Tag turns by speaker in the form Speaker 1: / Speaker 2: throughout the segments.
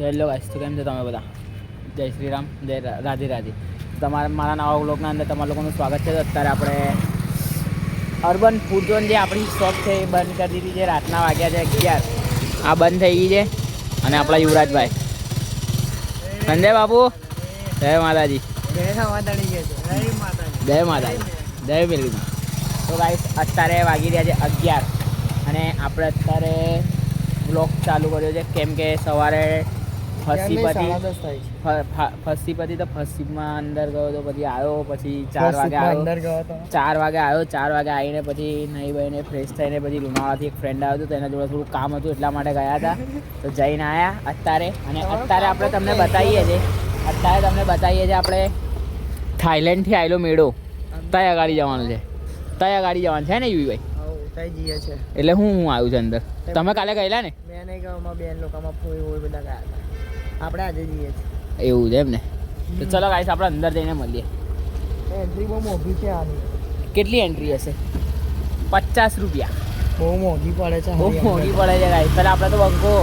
Speaker 1: Hello guys તો કેમ છો તમે બધા? જય શ્રી રામ, જય રાધે રાધે. તમારા મારા નવા બ્લોગના અંદર તમારા લોકોનું સ્વાગત છે. અત્યારે આપણે અર્બન ફૂડ ઝોન જે આપણી શોપ છે એ બંધ કરી દીધી છે. રાતના વાગ્યા છે અગિયાર. આ બંધ થઈ ગઈ છે. અને આપણા યુવરાજભાઈ. સંજય બાબુ જય માતાજી. જય માતાજી. જય મિલમાં તો ગાઈસ અત્યારે વાગી રહ્યા છે અગિયાર. અને આપણે અત્યારે બ્લોગ ચાલુ કર્યો છે. કેમ કે સવારે ફસીપતિ પછી તો ફસીમાં અંદર ગયો તો પછી આવ્યો પછી ચાર વાગે આવ્યો. ચાર વાગે આવ્યો ચાર વાગે આવીને પછી નહીં બહીને ફ્રેશ થઈને પછી લુણાવાથી એક ફ્રેન્ડ આવ્યો હતો તેના જોડે થોડું કામ હતું એટલા માટે ગયા હતા. તો જઈને આવ્યા અત્યારે અને અત્યારે આપણે તમને બતાવીએ છીએ. અત્યારે તમને બતાવીએ છીએ આપણે થાઈલેન્ડથી આવેલો મેળો. તયા ગાડી જવાનું છે. તયા ગાડી જવાનું છે ને યુવીભાઈ એટલે હું હું આવ્યું છે અંદર. તમે કાલે ગયેલા ને?
Speaker 2: આપણે આજે જઈએ છીએ.
Speaker 1: એવું છે એમ ને? તો ચલો ગાઈસ આપણે અંદર જઈને મળીએ.
Speaker 2: એન્ટ્રી બહુ મોંઘી છે આની
Speaker 1: કેટલી એન્ટ્રી હશે? પચાસ રૂપિયા.
Speaker 2: બહુ મોંઘી પડે છે
Speaker 1: બહુ મોંઘી પડે છે ગાઈસ પેલા આપણે તો બંકો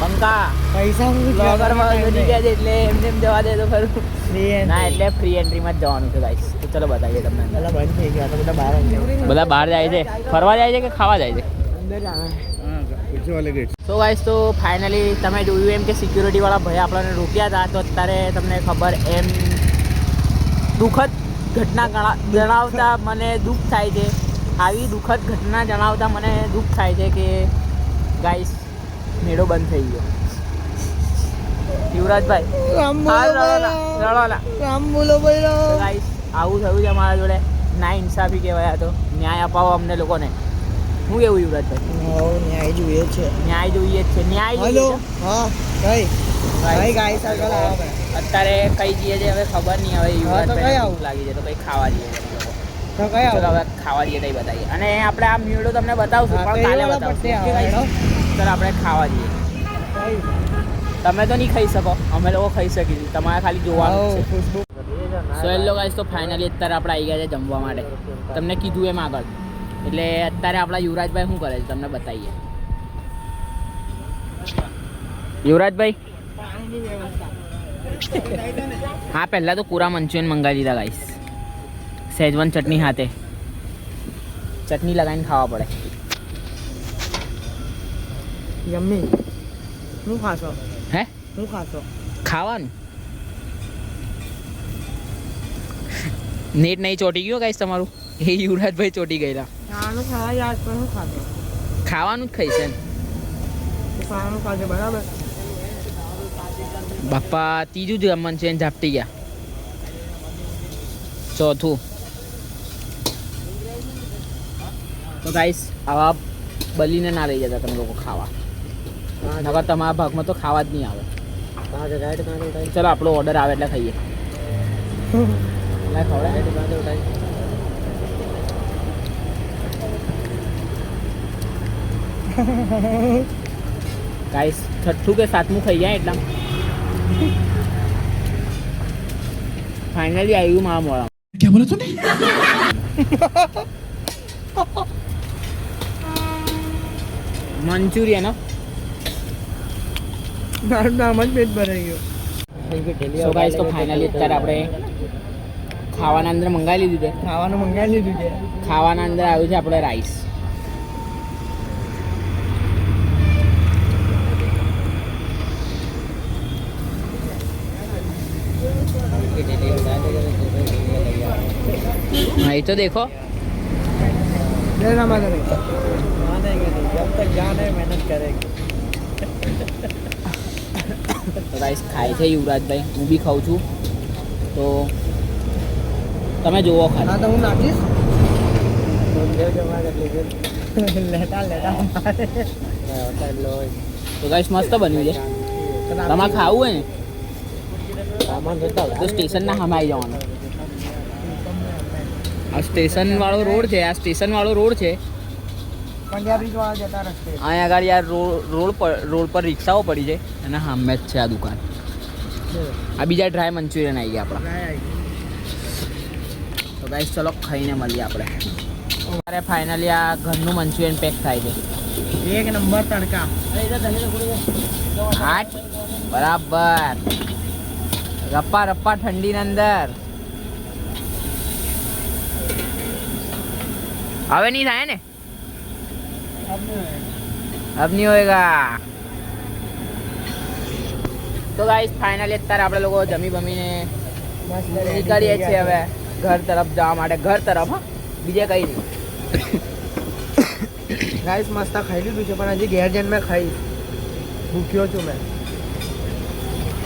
Speaker 1: બંકા.
Speaker 2: પૈસા
Speaker 1: ગયા છે એટલે એમને એમ જવા દે તો ખરું. ના એટલે ફ્રી એન્ટ્રીમાં જ જવાનું છે ગાઈસ તો ચલો બતાવીએ તમને અંદર.
Speaker 2: બંધ થઈ ગયા તો બધા બહાર
Speaker 1: બધા બહાર જાય છે. ફરવા જાય છે કે ખાવા જાય છે?
Speaker 2: અંદર આવે
Speaker 1: તો ગાઈસ તો ફાઇનલી તમે જોયું એમ કે સિક્યુરિટી વાળા ભાઈ આપણને રોક્યા હતા તો અત્યારે તમને ખબર એમ દુઃખદ ઘટના જણાવતા મને દુઃખ થાય છે. આવી દુઃખદ ઘટના જણાવતા મને દુઃખ થાય છે કે ગાઈસ મેળો બંધ થઈ ગયો. યુવરાજભાઈ
Speaker 2: રામ બોલો
Speaker 1: આવું થયું છે અમારા જોડે. ના ઇન્સાફી કહેવાય તો. ન્યાય અપાવો અમને લોકોને. શું એવું યુવરાજભાઈ
Speaker 2: હો ન્યાય જોઈએ છે.
Speaker 1: ન્યાય જોઈએ છે. ન્યાય
Speaker 2: હલો. હા કઈ કઈ ગાય સર્કલ આવે.
Speaker 1: અત્યારે કઈ જઈએ છે હવે ખબર નહીં. હવે
Speaker 2: હા, તો આવું?
Speaker 1: લાગી છે તો કઈ ખાવા જઈએ.
Speaker 2: તો કઈ
Speaker 1: હવે ખાવા જઈએ તઈ બતાવીએ. અને આપણે આ મેળો તમને બતાવશું પણ કાલે આપણે ખાવા જઈએ. તમે તો નહીં ખાઈ શકો. અમે લોકો ખાઈ શકીશું તમારે ખાલી જોવાનું છે. સો હેલો ગાઈસ તો ફાઇનલી અત્યારે આપણે આવી ગયા છે જમવા માટે. તમને કીધું એમ આગળ. એટલે અત્યારે આપણા યુવરાજભાઈ શું કરે છે? તમને બતાવીએ. યુવરાજભાઈ? હા પહેલાં તો પૂરા મંચુરિયન મંગાવી દીધા ગાઈસ સેજવાન ચટણી સાથે ચટણી લગાવીને ખાવા પડે.
Speaker 2: યમ્મી. હું ખાશો?
Speaker 1: હે?
Speaker 2: હું ખાશો?
Speaker 1: ખાવાનું? નેટ નહીં ચોટી ગયો ગાઈસ તમારું? એ યુવરાજભાઈ ચોટી ગયેલા.
Speaker 2: ખાવાનું ખાવા યાદ પણ હું ખાશો
Speaker 1: ખાવાનું જ ખાઈશ એમ.
Speaker 2: ખાવાનું બરાબર.
Speaker 1: બાપા ત્રીજું જ રમણ છે ને ઝાપટી ગયા. ચોથું. તો ગાઈસ આવા બલીને ના લઈ જતા તમે લોકો ખાવા. નકર તમારા ભાગમાં તો ખાવા જ નહીં આવે. ચલો આપણો ઓર્ડર આવે એટલે ખાઈએ. ખવડાય. ગાઈસ છઠ્ઠું કે સાતમું ખાઈ જાય એટલા ફાઇનલી આવ્યું મારા મોડા
Speaker 3: क्या बोला तूने
Speaker 1: મંચુરિયન
Speaker 2: મારું નામ જ પેટ ભરાઈ ગયું
Speaker 1: સો ગાઈસ તો ફાઇનલી અત્યારે આપણે ખાવાના અંદર મંગાવી લીધું છે
Speaker 2: ખાવાનું મંગાવી લીધું છે
Speaker 1: ખાવાના અંદર આવ્યું છે આપણે રાઈસ હા એ તો દેખો
Speaker 2: જય રામાધન जब तक जान है मेहनत करेंगे
Speaker 1: તો ગાઈસ ખાય છે યુવરાજભાઈ હું બી ખાઉં છું તો તમે જુઓ ખાલી
Speaker 2: હા તો હું નાખીશ લેટા લેટા
Speaker 1: તો ગાઈસ મસ્ત બન્યું છે તમારે ખાવું હોય ને
Speaker 2: સામાન જતા
Speaker 1: તો સ્ટેશનના સામે આવી જવાનું આ સ્ટેશન વાળો રોડ છે. આ સ્ટેશન વાળો રોડ છે અહીંયા આગળ યાર રોડ રોડ પર રોડ પર રિક્ષાઓ પડી છે અને સામે જ છે આ દુકાન. આ બીજા ડ્રાય મંચુરિયન આવી ગયા આપણા. તો ગાઈસ ચલો ખાઈને મળીએ આપણે. મારે ફાઇનલી આ ઘરનું મંચુરિયન પેક થાય છે.
Speaker 2: એક નંબર તડકા.
Speaker 1: આઠ બરાબર. રપ્પા રપ્પા ઠંડીની અંદર. હવે નહીં થાય ને अब नहीं होएगा તો ગાઈસ ફાઇનલી અત્યારે આપણે લોકો જમી બમીને નીકળીએ છીએ હવે ઘર તરફ જવા માટે ઘર તરફ હા બીજે કઈ નહીં
Speaker 2: ગાઈસ મસ્ત ખાઈ લીધું છે પણ હજી ઘેર જઈને મેં ખાઈશ ભૂખ્યો છું મેં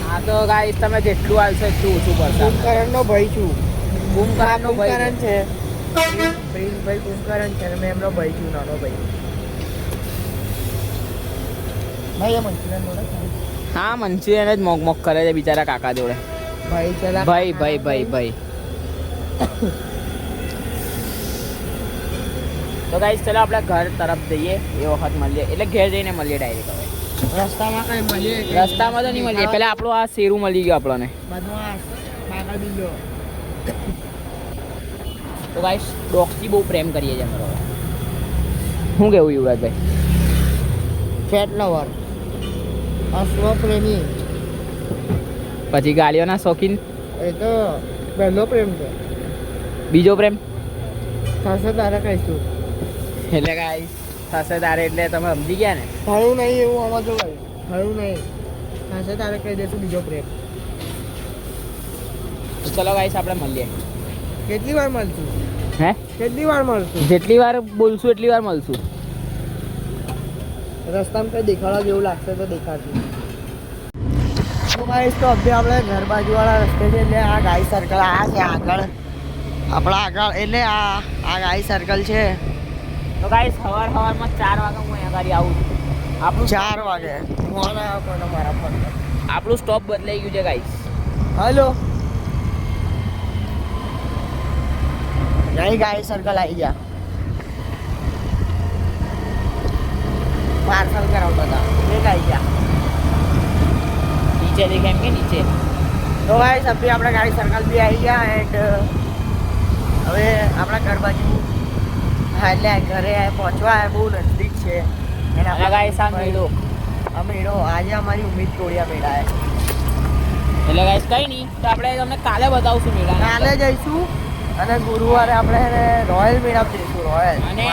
Speaker 1: હા તો ગાઈસ તમે જેટલું આવશે એટલું ઓછું પડશે
Speaker 2: કુંભકરણનો ભાઈ છું
Speaker 1: કુંભકરણનો ભાઈ છે.
Speaker 2: કુંભકરણ કુંકરણ છે અને મેં એમનો ભાઈ છું નાનો ભાઈ. ભાઈ મંચુરિયન
Speaker 1: હા મંચુરિયન જ મોક મોક કરે છે બિચારા કાકા જોડે.
Speaker 2: ભાઈ ચલા
Speaker 1: ભાઈ ભાઈ ભાઈ ભાઈ. તો ગાઈસ ચલો આપણે ઘર તરફ જઈએ. એ વખત મળીએ. એટલે ઘેર જઈને મળીએ ડાયરેક્ટ હવે.
Speaker 2: રસ્તામાં કઈ મળીએ
Speaker 1: રસ્તામાં તો નહીં મળીએ. પેલા આપણું આ શેરું મળી ગયું આપણને. તો ગાઈસ ડોગથી બહુ પ્રેમ કરીએ છીએ અમારો. શું કેવું યુવરાજભાઈ?
Speaker 2: ફેટ લવર અશ્વ પ્રેમી
Speaker 1: પછી ગાડીઓના શોખીન?
Speaker 2: એ તો પહેલો પ્રેમ છે.
Speaker 1: બીજો પ્રેમ?
Speaker 2: થશે તારે કહીશું
Speaker 1: એટલે ગાઈસ થશે તારે એટલે તમે સમજી ગયા ને?
Speaker 2: થયું નહીં એવું આમાં જો ભાઈ. થયું નહીં. થશે તારે કહી દઈશું બીજો પ્રેમ.
Speaker 1: ચલો ગાઈસ આપણે મળીએ.
Speaker 2: કેટલી વાર મળશું?
Speaker 1: હે?
Speaker 2: કેટલી વાર મળશું?
Speaker 1: જેટલી વાર બોલશું એટલી વાર મળશું.
Speaker 2: રસ્તામાં કઈ દેખાડવા જેવું લાગશે તો દેખાડશું તો ભાઈ તો અભી આપણે ઘર બાજુવાળા રસ્તે છે એટલે આ ગાય સર્કલ આ છે આગળ. આપણા આગળ એટલે આ આ ગાય સર્કલ છે.
Speaker 1: તો ગાઈસ સવાર સવારમાં ચાર વાગે હું અહીંયા ગાડી આવું છું. આપણું
Speaker 2: ચાર વાગે. ફોન આવ્યો પણ મારા ફોન
Speaker 1: આપણું સ્ટોપ બદલાઈ ગયું છે ગાઈસ
Speaker 2: હલો. નહીં ગાય સર્કલ આવી ગયા. પાર્સલ કરાવતા હતા. એક આવી ગયા.
Speaker 1: નીચે દેખાય એમ કે નીચે.
Speaker 2: તો ભાઈ સભ્ય આપણે ગાડી સર્કલ બી આવી ગયા એન્ડ હવે આપણા ઘર બાજુ હા એટલે ઘરે પહોંચવા બહુ નજદીક છે.
Speaker 1: ગાઈસ આ મેળો
Speaker 2: આ મેળો આજે અમારી ઉમેદ તોડિયા મેળા
Speaker 1: એટલે ગાઈસ કઈ નહીં. તો આપણે તમને કાલે બતાવશું મેળા
Speaker 2: કાલે જઈશું. અને ગુરુવારે આપણે એને રોયલ મેળા જઈશું રોયલ
Speaker 1: અને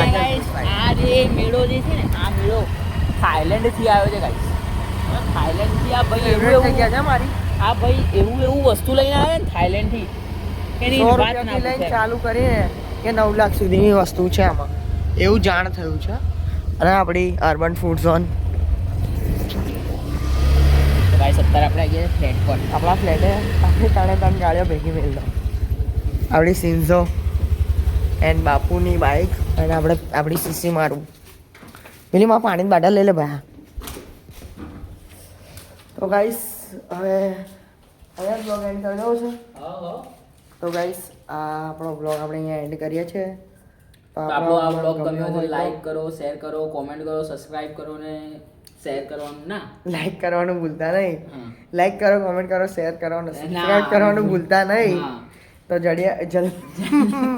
Speaker 1: આ જે મેળો જે છે ને આ મેળો થાઈલેન્ડથી આવ્યો છે ગાઈસ થાઈલેન્ડથી આ ભાઈ એવું એવું
Speaker 2: જગ્યા છે મારી?
Speaker 1: આ ભાઈ એવું એવું વસ્તુ લઈને આવે ને થાઈલેન્ડથી એની વાત ના
Speaker 2: લઈને ચાલુ કરીને કે નવ લાખ સુધીની વસ્તુ છે આમાં. એવું જાણ થયું છે. અને આપણી અર્બન ફૂડ ઝોન
Speaker 1: ગાઈસ અત્યારે આપણે આવી ગયા ફ્લેટ પર.
Speaker 2: આપણા ફ્લેટે આપણે ત્રણે ત્રણ ગાડીઓ ભેગી મેળ દો. આપણી સિન્ઝો એન્ડ બાપુની બાઇક અને આપણે આપણી સીસી મારું. પેલી માં પાણીની બાટલ લઈ લે ભાઈ. તો ગાઈસ હવે અહીંયા બ્લોગ એન્ડ કરી દઉં છે. તો ગાઈસ આ આપણો બ્લોગ આપણે અહીંયા એન્ડ કરીએ છીએ.
Speaker 1: આપણો આ બ્લોગ ગમ્યો
Speaker 2: હોય
Speaker 1: લાઈક કરો શેર કરો કોમેન્ટ કરો સબસ્ક્રાઇબ કરો ને શેર કરવાનું ના.
Speaker 2: લાઈક કરવાનું ભૂલતા નહીં. લાઈક કરો કોમેન્ટ કરો શેર કરો સબસ્ક્રાઇબ કરવાનું ભૂલતા નહીં. તો જડીએ જલ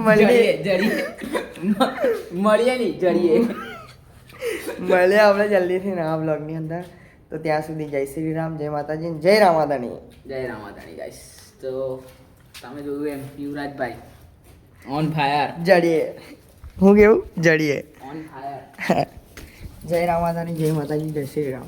Speaker 2: મળીએ
Speaker 1: જડીએ. મળીએ નહીં જડીએ.
Speaker 2: મળીએ આપણે જલ્દીથી નવા બ્લોગની અંદર. તો ત્યાં સુધી જય શ્રી રામ જય માતાજી જય રામાદાણી
Speaker 1: જય રામાદાણી ગાઈસ તો તમે જોયું એમ યુવરાજભાઈ ઓન ફાયર
Speaker 2: જડીએ. હું કેવું? જડીએ.
Speaker 1: ઓન ફાયર
Speaker 2: જય રામાદાણી જય માતાજી જય શ્રી રામ.